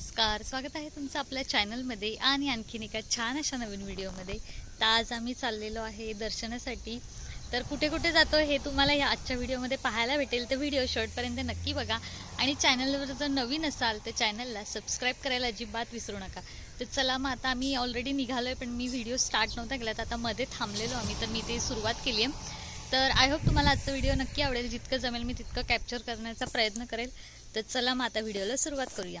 नमस्कार. स्वागत आहे तुमचं आपल्या चॅनलमध्ये आणि आणखीन एका छान अशा नवीन व्हिडिओमध्ये. तर आज आम्ही चाललेलो आहे दर्शनासाठी. तर कुठे कुठे जातो हे तुम्हाला या आजच्या व्हिडिओमध्ये पाहायला भेटेल. तर व्हिडिओ शॉर्टपर्यंत नक्की बघा. आणि चॅनलवर जर नवीन असाल तर चॅनलला सबस्क्राईब करायला अजिबात विसरू नका. तर चला मग आता आम्ही ऑलरेडी निघालो आहे पण मी व्हिडिओ स्टार्ट नव्हता केला. तर आता मध्ये थांबलेलो आम्ही. तर मी ते सुरुवात केली आहे तर आय होप तुम्हाला आजचा व्हिडिओ नक्की आवडेल. जितकं जमेल मी तितकं कॅप्चर करण्याचा प्रयत्न करेल. तर चला मग आता व्हिडिओला सुरुवात करूया.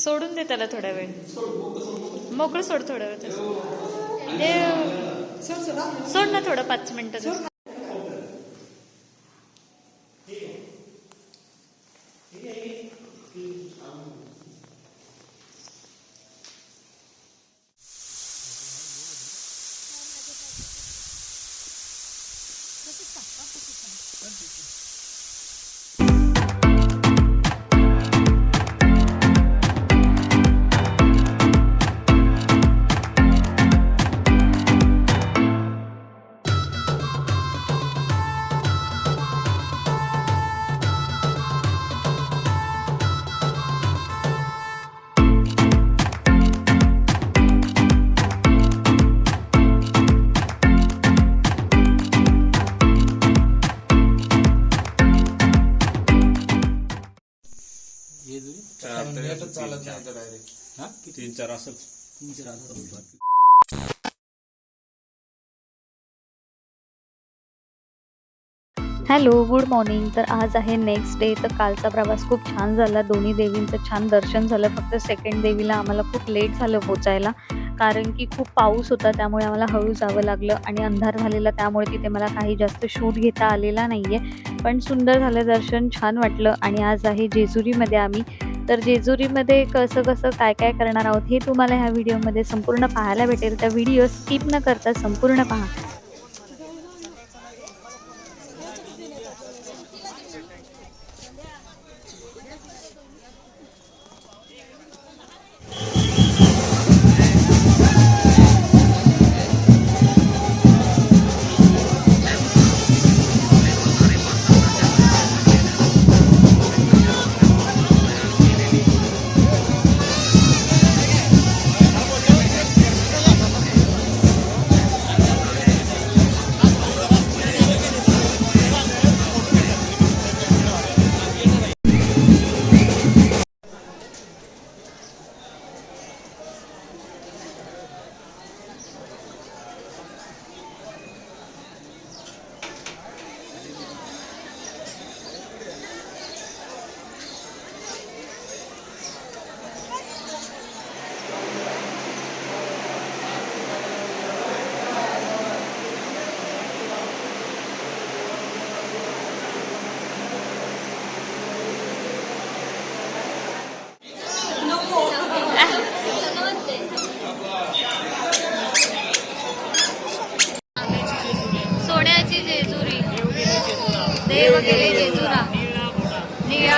सोडून दे त्याला थोडा वेळ. मोकळं सोड थोडा वेळ ते सोड ना थोडं पाच मिनिटं डायरेक्ट तीन चार असंच हॅलो गुड मॉर्निंग. तर आज आहे नेक्स्ट डे. तर कालचा प्रवास खूप छान झाला. दोन्ही देवींचं छान दर्शन झालं. फक्त सेकंड देवीला आम्हाला खूप लेट झालं पोचायला. कारण की खूप पाऊस होता त्यामुळे आम्हाला हळू जावं लागलं आणि अंधार झालेला. त्यामुळे तिथे मला काही जास्त शूट घेता आलेला नाही आहे पण सुंदर झालं दर्शन छान वाटलं आणि आज आहे जेजुरीमध्ये आम्ही. तर जेजुरीमध्ये कसं कसं काय काय करणार आहोत हे तुम्हाला ह्या व्हिडिओमध्ये संपूर्ण पाहायला भेटेल. तर व्हिडिओ स्किप न करता संपूर्ण पहा.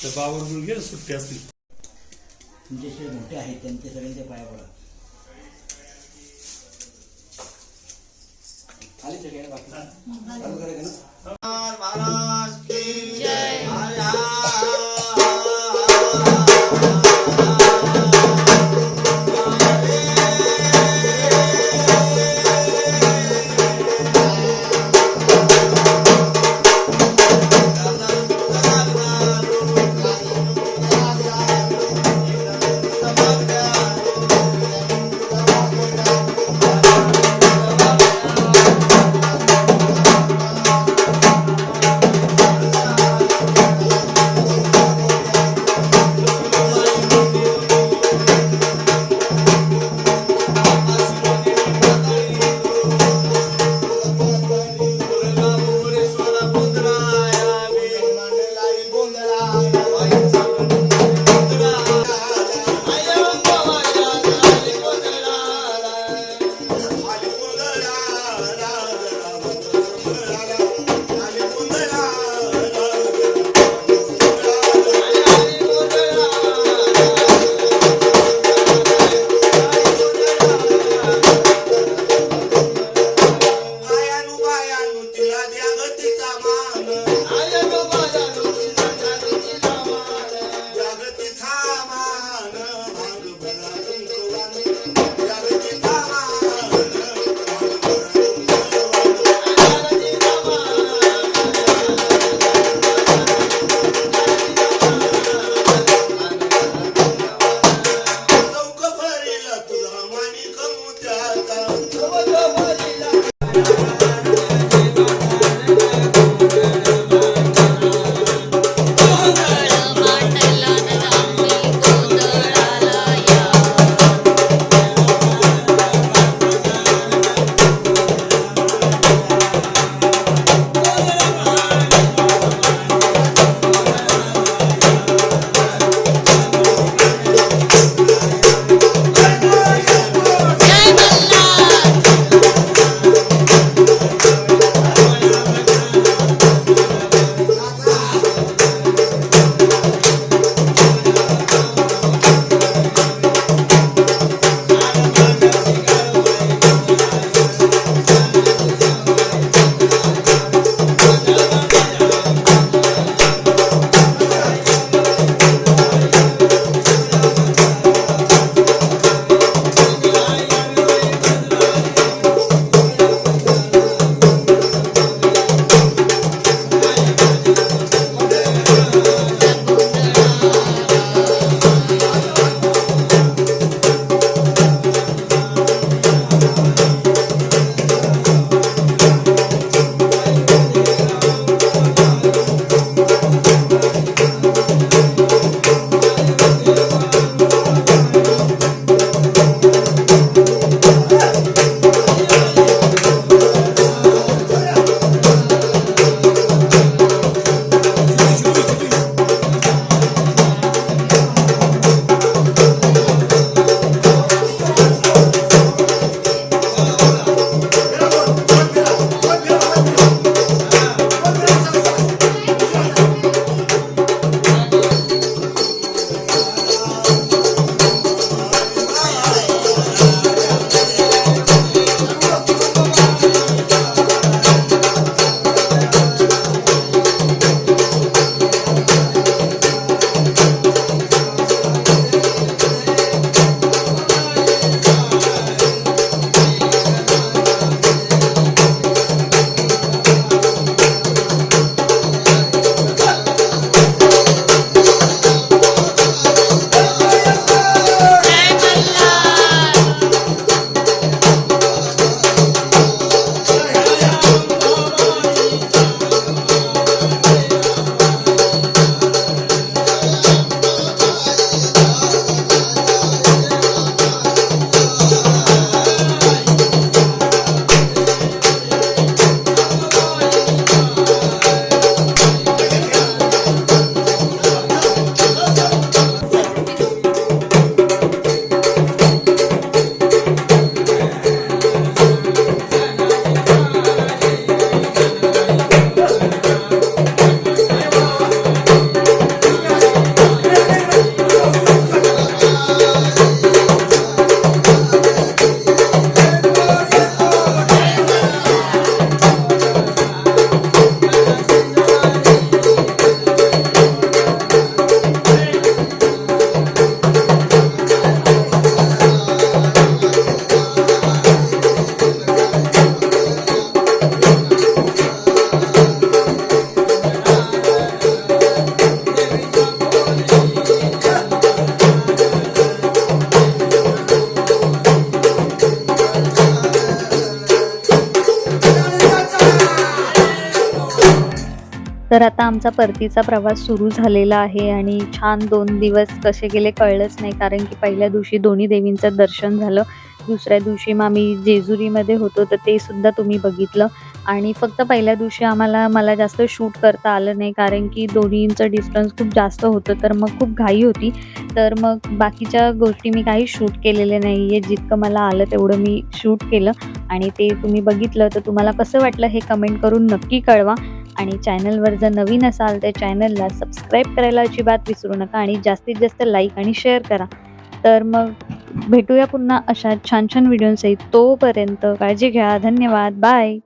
तर बाबा गेलं सुट्टी असतील तुमचे जे मोठे आहेत त्यांचे सगळ्यांचे पाया पडा. आली सगळे बाकी चालू करायचं ना? जय. तर आता आमचा परतीचा प्रवास सुरू झालेला आहे आणि छान दोन दिवस कसे गेले कळलंच नाही कारण की पहिल्या दिवशी दोन्ही देवींचं दर्शन झालं. दुसऱ्या दिवशी मग आम्ही जेजुरीमध्ये होतो तर ते सुद्धा तुम्ही बघितलं. आणि फक्त पहिल्या दिवशी आम्हाला मला जास्त शूट करता आलं नाही कारण की दोन्हींचं डिस्टन्स खूप जास्त होतं तर मग खूप घाई होती. तर मग बाकीच्या गोष्टी मी काही शूट केलेल्या नाही आहे जितकं मला आलं तेवढं मी शूट केलं. आणि ते तुम्ही बघितलं तर तुम्हाला कसं वाटलं हे कमेंट करून नक्की कळवा. आणि चॅनलवर जर नवीन असाल तर चॅनलला सबस्क्राईब करायला अजिबात विसरू नका आणि जास्तीत जास्त लाईक आणि शेअर करा. तर मग भेटूया पुन्हा अशा छान छान व्हिडिओंसही तोपर्यंत काळजी घ्या. धन्यवाद. बाय